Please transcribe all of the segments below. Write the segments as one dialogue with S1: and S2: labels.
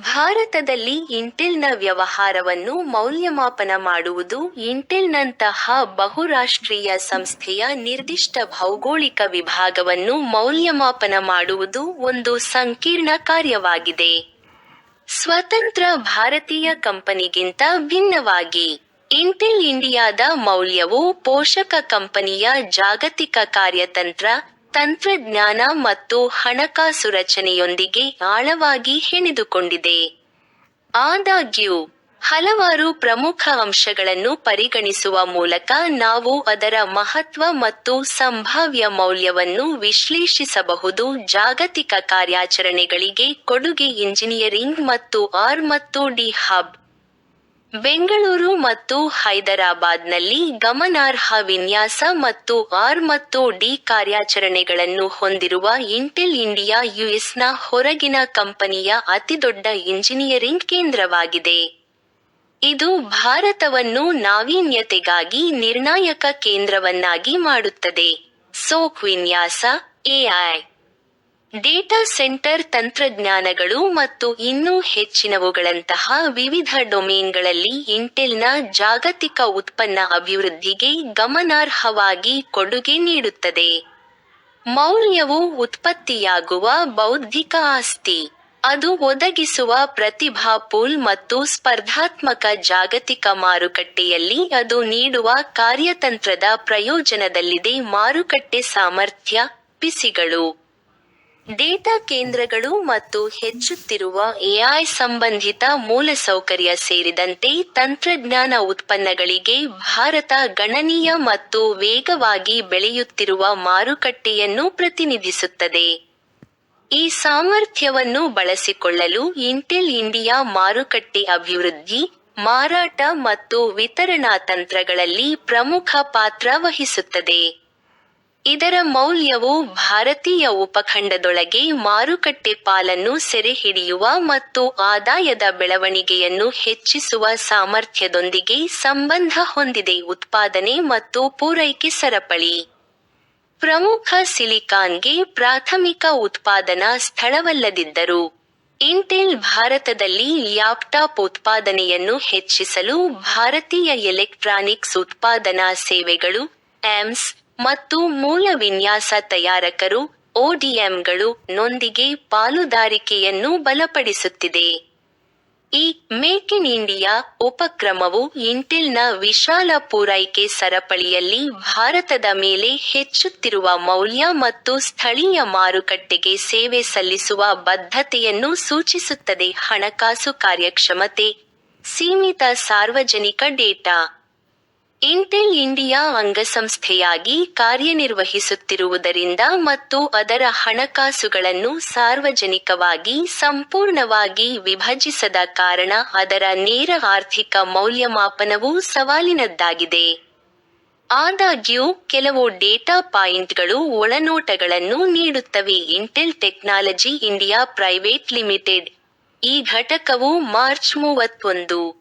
S1: ಭಾರತದಲ್ಲಿ ಇಂಟೆಲ್ನ ವ್ಯವಹಾರವನ್ನು ಮೌಲ್ಯಮಾಪನ ಮಾಡುವುದು ಇಂಟೆಲ್ನಂತಹ ಬಹುರಾಷ್ಟ್ರೀಯ ಸಂಸ್ಥೆಯ ನಿರ್ದಿಷ್ಟ ಭೌಗೋಳಿಕ ವಿಭಾಗವನ್ನು ಮೌಲ್ಯಮಾಪನ ಮಾಡುವುದು ಒಂದು ಸಂಕೀರ್ಣ ಕಾರ್ಯವಾಗಿದೆ. ಸ್ವತಂತ್ರ ಭಾರತೀಯ ಕಂಪನಿಗಿಂತ ಭಿನ್ನವಾಗಿ, ಇಂಟೆಲ್ ಇಂಡಿಯಾದ ಮೌಲ್ಯವು ಪೋಷಕ ಕಂಪನಿಯ ಜಾಗತಿಕ ಕಾರ್ಯತಂತ್ರ, ತಂತ್ರಜ್ಞಾನ ಮತ್ತು ಹಣಕಾಸು ರಚನೆಯೊಂದಿಗೆ ಆಳವಾಗಿ ಹೆಣೆದುಕೊಂಡಿದೆ. ಆದಾಗ್ಯೂ, ಹಲವಾರು ಪ್ರಮುಖ ಅಂಶಗಳನ್ನು ಪರಿಗಣಿಸುವ ಮೂಲಕ ನಾವು ಅದರ ಮಹತ್ವ ಮತ್ತು ಸಂಭಾವ್ಯ ಮೌಲ್ಯವನ್ನು ವಿಶ್ಲೇಷಿಸಬಹುದು ಜಾಗತಿಕ ಕಾರ್ಯಾಚರಣೆಗಳಿಗೆ ಕೊಡುಗೆ ಇಂಜಿನಿಯರಿಂಗ್ ಮತ್ತು ಆರ್ ಮತ್ತು ಡಿ ಹಬ್. ಬೆಂಗಳೂರು ಮತ್ತು ಹೈದರಾಬಾದ್ನಲ್ಲಿ ಗಮನಾರ್ಹ ವಿನ್ಯಾಸ ಮತ್ತು ಆರ್ ಮತ್ತು ಡಿ ಕಾರ್ಯಾಚರಣೆಗಳನ್ನು ಹೊಂದಿರುವ ಇಂಟೆಲ್ ಇಂಡಿಯಾ ಯುಎಸ್ನ ಹೊರಗಿನ ಕಂಪನಿಯ ಅತಿದೊಡ್ಡ ಇಂಜಿನಿಯರಿಂಗ್ ಕೇಂದ್ರವಾಗಿದೆ. ಇದು ಭಾರತವನ್ನು ನಾವೀನ್ಯತೆಗಾಗಿ ನಿರ್ಣಾಯಕ ಕೇಂದ್ರವನ್ನಾಗಿ ಮಾಡುತ್ತದೆ. ಸೋಕ್ ವಿನ್ಯಾಸ, ಎಐ, ಡೇಟಾ ಸೆಂಟರ್ ತಂತ್ರಜ್ಞಾನಗಳು ಮತ್ತು ಇನ್ನೂ ಹೆಚ್ಚಿನವುಗಳಂತಹ ವಿವಿಧ ಡೊಮೇನ್ಗಳಲ್ಲಿ ಇಂಟೆಲ್ನ ಜಾಗತಿಕ ಉತ್ಪನ್ನ ಅಭಿವೃದ್ಧಿಗೆ ಗಮನಾರ್ಹವಾಗಿ ಕೊಡುಗೆ ನೀಡುತ್ತದೆ. ಮೌಲ್ಯವು ಉತ್ಪತ್ತಿಯಾಗುವ ಬೌದ್ಧಿಕ ಆಸ್ತಿ. ಅದು ಒದಗಿಸುವ ಪ್ರತಿಭಾ ಪೂಲ್ ಮತ್ತು ಸ್ಪರ್ಧಾತ್ಮಕ ಜಾಗತಿಕ ಮಾರುಕಟ್ಟೆಯಲ್ಲಿ ಅದು ನೀಡುವ ಕಾರ್ಯತಂತ್ರದ ಪ್ರಯೋಜನದಲ್ಲಿದೆ ಮಾರುಕಟ್ಟೆ ಸಾಮರ್ಥ್ಯ, ಪಿಸಿಗಳು. ಡೇಟಾ ಕೇಂದ್ರಗಳು ಮತ್ತು ಹೆಚ್ಚುತ್ತಿರುವ ಎಐ ಸಂಬಂಧಿತ ಮೂಲಸೌಕರ್ಯ ಸೇರಿದಂತೆ ತಂತ್ರಜ್ಞಾನ ಉತ್ಪನ್ನಗಳಿಗೆ ಭಾರತ ಗಣನೀಯ ಮತ್ತು ವೇಗವಾಗಿ ಬೆಳೆಯುತ್ತಿರುವ ಮಾರುಕಟ್ಟೆಯನ್ನು ಪ್ರತಿನಿಧಿಸುತ್ತದೆ. ಈ ಸಾಮರ್ಥ್ಯವನ್ನು ಬಳಸಿಕೊಳ್ಳಲು ಇಂಟೆಲ್ ಇಂಡಿಯಾ ಮಾರುಕಟ್ಟೆ ಅಭಿವೃದ್ಧಿ, ಮಾರಾಟ ಮತ್ತು ವಿತರಣಾ ತಂತ್ರಗಳಲ್ಲಿ ಪ್ರಮುಖ ಪಾತ್ರ ವಹಿಸುತ್ತದೆ. ಇದರ ಮೌಲ್ಯವು ಭಾರತೀಯ ಉಪಖಂಡದೊಳಗೆ ಮಾರುಕಟ್ಟೆ ಪಾಲನ್ನು ಸೆರೆಹಿಡಿಯುವ ಮತ್ತು ಆದಾಯದ ಬೆಳವಣಿಗೆಯನ್ನು ಹೆಚ್ಚಿಸುವ ಸಾಮರ್ಥ್ಯದೊಂದಿಗೆ ಸಂಬಂಧ ಹೊಂದಿದೆ ಉತ್ಪಾದನೆ ಮತ್ತು ಪೂರೈಕೆ ಸರಪಳಿ. ಪ್ರಮುಖ ಸಿಲಿಕಾನ್ಗೆ ಪ್ರಾಥಮಿಕ ಉತ್ಪಾದನಾ ಸ್ಥಳವಲ್ಲದಿದ್ದರೂ, ಇಂಟೆಲ್ ಭಾರತದಲ್ಲಿ ಲ್ಯಾಪ್ಟಾಪ್ ಉತ್ಪಾದನೆಯನ್ನು ಹೆಚ್ಚಿಸಲು ಭಾರತೀಯ ಎಲೆಕ್ಟ್ರಾನಿಕ್ಸ್ ಉತ್ಪಾದನಾ ಸೇವೆಗಳು (ಆಮ್ಸ್) ಮತ್ತು ಮೂಲ ವಿನ್ಯಾಸ ತಯಾರಕರು (ಒಡಿಎಂಗಳು) ನೊಂದಿಗೆ ಪಾಲುದಾರಿಕೆಯನ್ನು ಬಲಪಡಿಸುತ್ತಿದೆ. ಈ "ಮೇಕ್ ಇನ್ ಇಂಡಿಯಾ" ಉಪಕ್ರಮವು ಇಂಟೆಲ್ನ ವಿಶಾಲ ಪೂರೈಕೆ ಸರಪಳಿಯಲ್ಲಿ ಭಾರತದ ಮೇಲೆ ಹೆಚ್ಚುತ್ತಿರುವ ಮೌಲ್ಯ ಮತ್ತು ಸ್ಥಳೀಯ ಮಾರುಕಟ್ಟೆಗೆ ಸೇವೆ ಸಲ್ಲಿಸುವ ಬದ್ಧತೆಯನ್ನು ಸೂಚಿಸುತ್ತದೆ ಹಣಕಾಸು ಕಾರ್ಯಕ್ಷಮತೆ, ಸೀಮಿತ ಸಾರ್ವಜನಿಕ ಡೇಟಾ. ಇಂಟೆಲ್ ಇಂಡಿಯಾ ಅಂಗಸಂಸ್ಥೆಯಾಗಿ ಕಾರ್ಯನಿರ್ವಹಿಸುತ್ತಿರುವುದರಿಂದ ಮತ್ತು ಅದರ ಹಣಕಾಸುಗಳನ್ನು ಸಾರ್ವಜನಿಕವಾಗಿ ಸಂಪೂರ್ಣವಾಗಿ ವಿಭಜಿಸದ ಕಾರಣ ಅದರ ನೇರ ಆರ್ಥಿಕ ಮೌಲ್ಯಮಾಪನವು ಸವಾಲಿನದ್ದಾಗಿದೆ. ಆದಾಗ್ಯೂ, ಕೆಲವು ಡೇಟಾ ಪಾಯಿಂಟ್ಗಳು ಒಳನೋಟಗಳನ್ನು ನೀಡುತ್ತವೆ Intel technology India private limited. ಈ ಘಟಕವು ಮಾರ್ಚ್ ಮೂವತ್ತೊಂದು,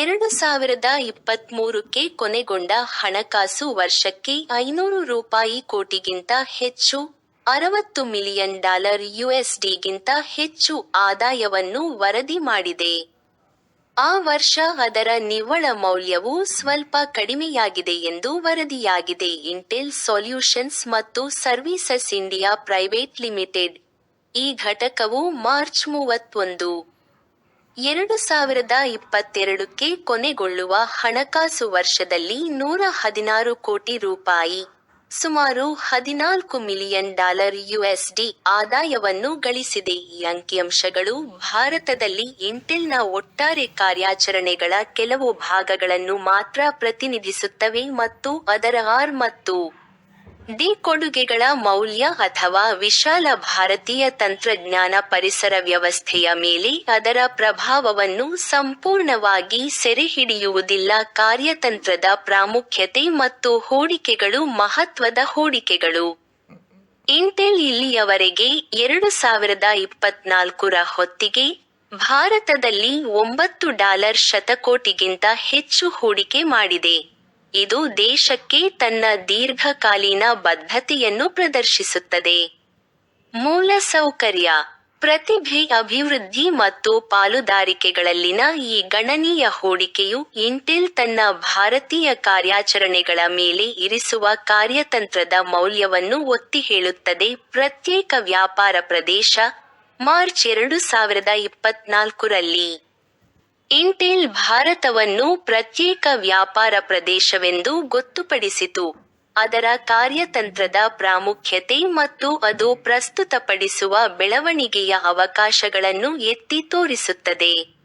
S1: ಎರಡು ಸಾವಿರದ ಇಪ್ಪತ್ಮೂರಕ್ಕೆ ಕೊನೆಗೊಂಡ ಹಣಕಾಸು ವರ್ಷಕ್ಕೆ ಐನೂರು ರೂಪಾಯಿ ಕೋಟಿಗಿಂತ ಹೆಚ್ಚು (ಅರವತ್ತು ಮಿಲಿಯನ್ ಡಾಲರ್ ಯುಎಸ್ಡಿಗಿಂತ ಹೆಚ್ಚು) ಆದಾಯವನ್ನು ವರದಿ ಮಾಡಿದೆ. ಆ ವರ್ಷ ಅದರ ನಿವ್ವಳ ಮೌಲ್ಯವು ಸ್ವಲ್ಪ ಕಡಿಮೆಯಾಗಿದೆ ಎಂದು ವರದಿಯಾಗಿದೆ ಇಂಟೆಲ್ ಸೊಲ್ಯೂಷನ್ಸ್ ಮತ್ತು ಸರ್ವೀಸಸ್ ಇಂಡಿಯಾ ಪ್ರೈವೇಟ್ ಲಿಮಿಟೆಡ್. ಈ ಘಟಕವು ಮಾರ್ಚ್ ಮೂವತ್ತೊಂದು, ಎರಡು ಸಾವಿರದ ಇಪ್ಪತ್ತೆರಡಕ್ಕೆ ಕೊನೆಗೊಳ್ಳುವ ಹಣಕಾಸು ವರ್ಷದಲ್ಲಿ ನೂರ ಹದಿನಾರು ಕೋಟಿ ರೂಪಾಯಿ, (ಸುಮಾರು ಹದಿನಾಲ್ಕು ಮಿಲಿಯನ್ ಡಾಲರ್ ಯುಎಸ್ಡಿ) ಆದಾಯವನ್ನು ಗಳಿಸಿದೆ. ಈ ಅಂಕಿಅಂಶಗಳು ಭಾರತದಲ್ಲಿ ಇಂಟೆಲ್ನ ಒಟ್ಟಾರೆ ಕಾರ್ಯಾಚರಣೆಗಳ ಕೆಲವು ಭಾಗಗಳನ್ನು ಮಾತ್ರ ಪ್ರತಿನಿಧಿಸುತ್ತವೆ ಮತ್ತು ಅದರ ಆರ್ ಮತ್ತು ಡಿ ಕೊಡುಗೆಗಳ ಮೌಲ್ಯ ಅಥವಾ ವಿಶಾಲ ಭಾರತೀಯ ತಂತ್ರಜ್ಞಾನ ಪರಿಸರ ವ್ಯವಸ್ಥೆಯ ಮೇಲೆ ಅದರ ಪ್ರಭಾವವನ್ನು ಸಂಪೂರ್ಣವಾಗಿ ಸೆರೆಹಿಡಿಯುವುದಿಲ್ಲ ಕಾರ್ಯತಂತ್ರದ ಪ್ರಾಮುಖ್ಯತೆ ಮತ್ತು ಹೂಡಿಕೆಗಳು ಮಹತ್ವದ ಹೂಡಿಕೆಗಳು ಇಂಟೆಲ್ ಇಲ್ಲಿಯವರೆಗೆ ಎರಡು ಸಾವಿರದ ಇಪ್ಪತ್ನಾಲ್ಕರ ಹೊತ್ತಿಗೆ, ಭಾರತದಲ್ಲಿ ಒಂಬತ್ತು ಡಾಲರ್ ಶತಕೋಟಿಗಿಂತ ಹೆಚ್ಚು ಹೂಡಿಕೆ ಮಾಡಿದೆ. ಇದು ದೇಶಕ್ಕೆ ತನ್ನ ದೀರ್ಘಕಾಲೀನ ಬದ್ಧತೆಯನ್ನು ಪ್ರದರ್ಶಿಸುತ್ತದೆ. ಮೂಲಸೌಕರ್ಯ ಪ್ರತಿಭೆ, ಅಭಿವೃದ್ಧಿ ಮತ್ತು ಪಾಲುದಾರಿಕೆಗಳಲ್ಲಿನ ಈ ಗಣನೀಯ ಹೂಡಿಕೆಯು ಇಂಟೆಲ್ ತನ್ನ ಭಾರತೀಯ ಕಾರ್ಯಾಚರಣೆಗಳ ಮೇಲೆ ಇರಿಸುವ ಕಾರ್ಯತಂತ್ರದ ಮೌಲ್ಯವನ್ನು ಒತ್ತಿ ಹೇಳುತ್ತದೆ ಪ್ರತ್ಯೇಕ ವ್ಯಾಪಾರ ಪ್ರದೇಶ, ಮಾರ್ಚ್ ಎರಡು ಸಾವಿರದ ಇಪ್ಪತ್ನಾಲ್ಕರಲ್ಲಿ ಇಂಟೆಲ್ ಭಾರತವನ್ನು ಪ್ರತ್ಯೇಕ ವ್ಯಾಪಾರ ಪ್ರದೇಶವೆಂದು ಗೊತ್ತುಪಡಿಸಿತು. ಅದರ ಕಾರ್ಯತಂತ್ರದ ಪ್ರಾಮುಖ್ಯತೆ ಮತ್ತು ಅದು ಪ್ರಸ್ತುತಪಡಿಸುವ ಬೆಳವಣಿಗೆಯ ಅವಕಾಶಗಳನ್ನು ಎತ್ತಿ ತೋರಿಸುತ್ತದೆ.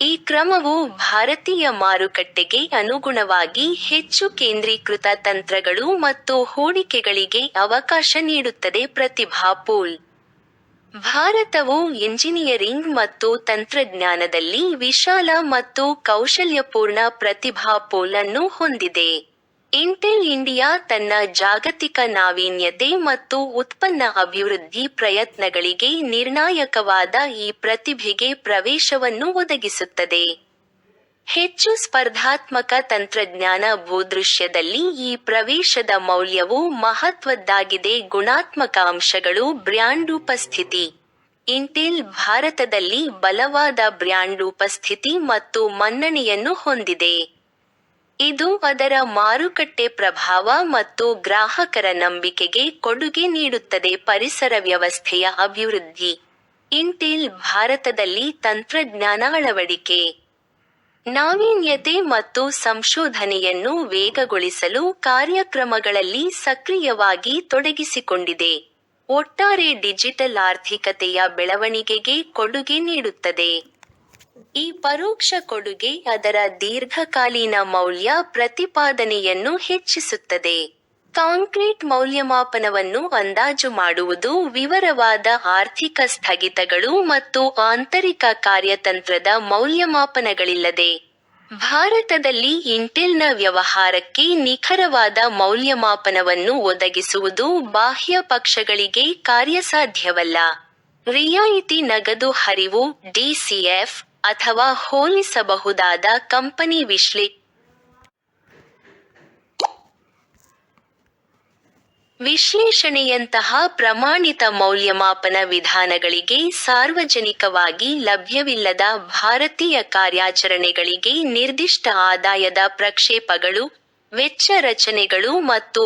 S1: ಈ ಕ್ರಮವು ಭಾರತೀಯ ಮಾರುಕಟ್ಟೆಗೆ ಅನುಗುಣವಾಗಿ ಹೆಚ್ಚು ಕೇಂದ್ರೀಕೃತ ತಂತ್ರಗಳು ಮತ್ತು ಹೂಡಿಕೆಗಳಿಗೆ ಅವಕಾಶ ನೀಡುತ್ತದೆ, ಪ್ರತಿಭಾ ಪೂಲ್. ಭಾರತವು ಎಂಜಿನಿಯರಿಂಗ್ ಮತ್ತು ತಂತ್ರಜ್ಞಾನದಲ್ಲಿ ವಿಶಾಲ ಮತ್ತು ಕೌಶಲ್ಯಪೂರ್ಣ ಪ್ರತಿಭಾ ಪೋಲನ್ನು ಹೊಂದಿದೆ. ಇಂಟೆಲ್ ಇಂಡಿಯಾ ತನ್ನ ಜಾಗತಿಕ ನಾವೀನ್ಯತೆ ಮತ್ತು ಉತ್ಪನ್ನ ಅಭಿವೃದ್ಧಿ ಪ್ರಯತ್ನಗಳಿಗೆ ನಿರ್ಣಾಯಕವಾದ ಈ ಪ್ರತಿಭೆಗೆ ಪ್ರವೇಶವನ್ನು ಒದಗಿಸುತ್ತದೆ. ಹೆಚ್ಚು ಸ್ಪರ್ಧಾತ್ಮಕ ತಂತ್ರಜ್ಞಾನ ಭೂದೃಶ್ಯದಲ್ಲಿ ಈ ಪ್ರವೇಶದ ಮೌಲ್ಯವು ಮಹತ್ವದ್ದಾಗಿದೆ. ಗುಣಾತ್ಮಕ ಅಂಶಗಳು ಬ್ರ್ಯಾಂಡ್ ಉಪಸ್ಥಿತಿ. ಇಂಟೆಲ್ ಭಾರತದಲ್ಲಿ ಬಲವಾದ ಬ್ರ್ಯಾಂಡ್ ಉಪಸ್ಥಿತಿ ಮತ್ತು ಮನ್ನಣೆಯನ್ನು ಹೊಂದಿದೆ. ಇದು ಅದರ ಮಾರುಕಟ್ಟೆ ಪ್ರಭಾವ ಮತ್ತು ಗ್ರಾಹಕರ ನಂಬಿಕೆಗೆ ಕೊಡುಗೆ ನೀಡುತ್ತದೆ. ಪರಿಸರ ವ್ಯವಸ್ಥೆಯ ಅಭಿವೃದ್ಧಿ. ಇಂಟೆಲ್ ಭಾರತದಲ್ಲಿ ತಂತ್ರಜ್ಞಾನ ಅಳವಡಿಕೆ. ನಾವೀನ್ಯತೆ ಮತ್ತು ಸಂಶೋಧನೆಯನ್ನು ವೇಗಗೊಳಿಸಲು ಕಾರ್ಯಕ್ರಮಗಳಲ್ಲಿ ಸಕ್ರಿಯವಾಗಿ ತೊಡಗಿಸಿಕೊಂಡಿದೆ. ಒಟ್ಟಾರೆ ಡಿಜಿಟಲ್ ಆರ್ಥಿಕತೆಯ ಬೆಳವಣಿಗೆಗೆ ಕೊಡುಗೆ ನೀಡುತ್ತದೆ. ಈ ಪರೋಕ್ಷ ಕೊಡುಗೆ ಅದರ ದೀರ್ಘಕಾಲೀನ ಮೌಲ್ಯ ಪ್ರತಿಪಾದನೆಯನ್ನು ಹೆಚ್ಚಿಸುತ್ತದೆ. ಕಾಂಕ್ರೀಟ್ ಮೌಲ್ಯಮಾಪನವನ್ನು ಅಂದಾಜು ಮಾಡುವುದು ವಿವರವಾದ ಆರ್ಥಿಕ ಸ್ಥಗಿತಗಳು ಮತ್ತು ಆಂತರಿಕ ಕಾರ್ಯತಂತ್ರದ ಮೌಲ್ಯಮಾಪನಗಳಿಲ್ಲದೆ. ಭಾರತದಲ್ಲಿ ಇಂಟೆಲ್ನ ವ್ಯವಹಾರಕ್ಕೆ ನಿಖರವಾದ ಮೌಲ್ಯಮಾಪನವನ್ನು ಒದಗಿಸುವುದು ಬಾಹ್ಯ ಪಕ್ಷಗಳಿಗೆ ಕಾರ್ಯಸಾಧ್ಯವಲ್ಲ. ರಿಯಾಯಿತಿ ನಗದು ಹರಿವು, ಡಿಸಿಎಫ್ ಅಥವಾ ಹೋಲಿಸಬಹುದಾದ ಕಂಪನಿ ವಿಶ್ಲೇ ವಿಶ್ಲೇಷಣೆಯಂತಹ ಪ್ರಮಾಣಿತ ಮೌಲ್ಯಮಾಪನ ವಿಧಾನಗಳಿಗೆ ಸಾರ್ವಜನಿಕವಾಗಿ ಲಭ್ಯವಿಲ್ಲದ ಭಾರತೀಯ ಕಾರ್ಯಾಚರಣೆಗಳಿಗೆ ನಿರ್ದಿಷ್ಟ ಆದಾಯದ ಪ್ರಕ್ಷೇಪಗಳು, ವೆಚ್ಚ ರಚನೆಗಳು ಮತ್ತು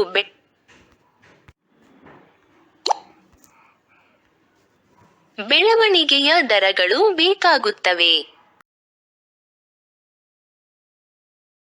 S1: ಬೆಳವಣಿಗೆಯ ದರಗಳು ಬೇಕಾಗುತ್ತವೆ.